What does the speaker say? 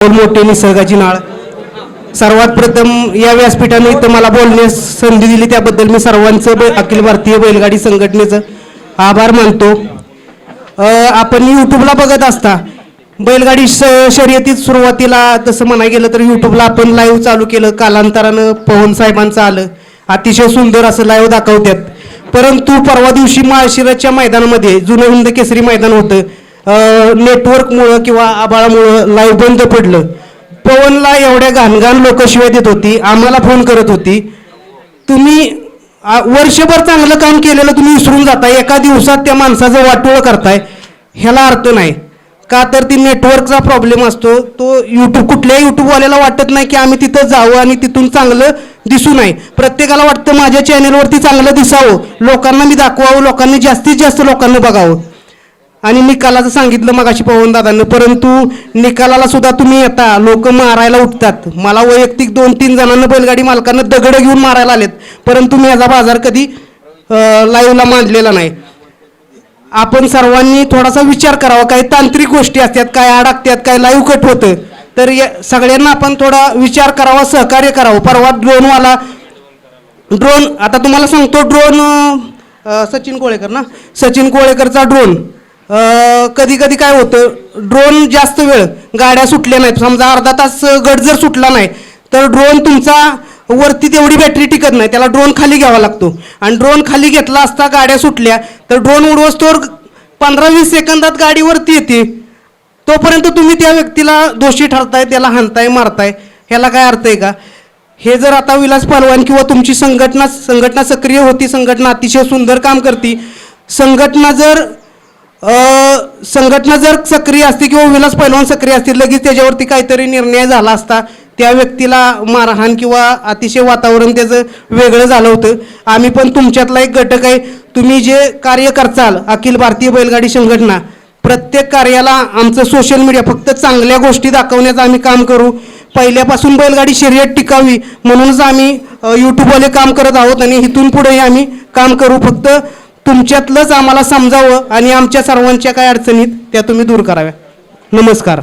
मोठे निसर्गाची नाळ. सर्वात प्रथम या व्यासपीठाने इथं मला बोलण्यास संधी दिली त्याबद्दल मी सर्वांचं बै- अखिल भारतीय बैलगाडी संघटनेचं आभार मानतो. आपण यूट्यूबला बघत असता बैलगाडी श शर्यतीत सुरुवातीला तसं म्हणाय गेलं तर यूट्यूबला आपण लाईव्ह चालू केलं कालांतरानं पवन साहेबांचं आलं. अतिशय सुंदर असं लाईव्ह दाखवतात परंतु परवा दिवशी माळशिराच्या मैदानामध्ये जुनं हिंद केसरी मैदान होतं नेटवर्कमुळं किंवा आबाळामुळं लाईव्ह बंद पडलं. पवनला एवढ्या घाणघाण लोक शिवाय देत होती आम्हाला फोन करत होती. तुम्ही आ, वर्षभर चांगलं काम केलेलं तुम्ही विसरून जाताय एका दिवसात त्या माणसाचं वाटोळं करताय ह्याला अर्थ नाही. का तर ती नेटवर्कचा प्रॉब्लेम असतो तो यूट्यूब कुठल्याही यूट्यूबवाल्याला वाटत नाही की आम्ही तिथं जावं आणि तिथून चांगलं दिसू नये प्रत्येकाला वाटतं माझ्या चॅनेलवरती चांगलं दिसावं. लोकांना मी दाखवावं लोकांनी जास्तीत जास्त लोकांना बघावं. आणि निकालाचं सांगितलं मगाशी पवन दादानं परंतु निकालाला सुद्धा तुम्ही येता लोक मारायला उठतात. मला वैयक्तिक दोन तीन जणांना बैलगाडी मालकांना दगड घेऊन मारायला आलेत. परंतु मी याचा बाजार कधी लाईव्हला मांडलेला नाही. आपण सर्वांनी थोडासा विचार करावा काही तांत्रिक गोष्टी असतात काय अडकतात काय लाईव्ह कट होतं. तर या सगळ्यांना आपण थोडा विचार करावा सहकार्य करावं. परवा ड्रोनवाला ड्रोन आता तुम्हाला सांगतो ड्रोन सचिन कोळेकर ना? सचिन कोळेकरचा ड्रोन कधी कधी काय होतं ड्रोन जास्त वेळ गाड्या सुटल्या नाहीत. समजा अर्धा तास गट जर सुटला नाही तर ड्रोन तुमचा वरती तेवढी बॅटरी टिकत नाही. त्याला ड्रोन खाली घ्यावा लागतो. आणि ड्रोन खाली घेतला असता गाड्या सुटल्या तर ड्रोन उडवस्तोवर पंधरा वीस सेकंदात गाडी वरती येते. तोपर्यंत तुम्ही त्या व्यक्तीला दोषी ठरताय त्याला हाणताय मारताय. ह्याला काय अर्थ आहे का? हे जर आता विलास पहलवान किंवा तुमची संघटना संघटना सक्रिय होती संघटना अतिशय सुंदर काम करती. संघटना जर संघटना जर सक्रिय असते किंवा विलास पैलवान सक्रिय असतील लगेच त्याच्यावरती काहीतरी निर्णय झाला असता त्या व्यक्तीला मारहाण किंवा अतिशय वातावरण त्याचं वेगळं झालं होतं. आम्ही पण तुमच्यातला एक घटक आहे. तुम्ही जे कार्य करचाल अखिल भारतीय बैलगाडी संघटना प्रत्येक कार्याला आमचं सोशल मीडिया फक्त चांगल्या गोष्टी दाखवण्याचं आम्ही काम करू. पहिल्यापासून बैलगाडी शर्यत टिकावी म्हणूनच आम्ही यूट्यूबवाले काम करत आहोत आणि इथून पुढेही आम्ही काम करू. फक्त तुमच्यातलंच आम्हाला समजावं आणि आमच्या सर्वांच्या काय अडचणीत त्या तुम्ही दूर कराव्या. नमस्कार.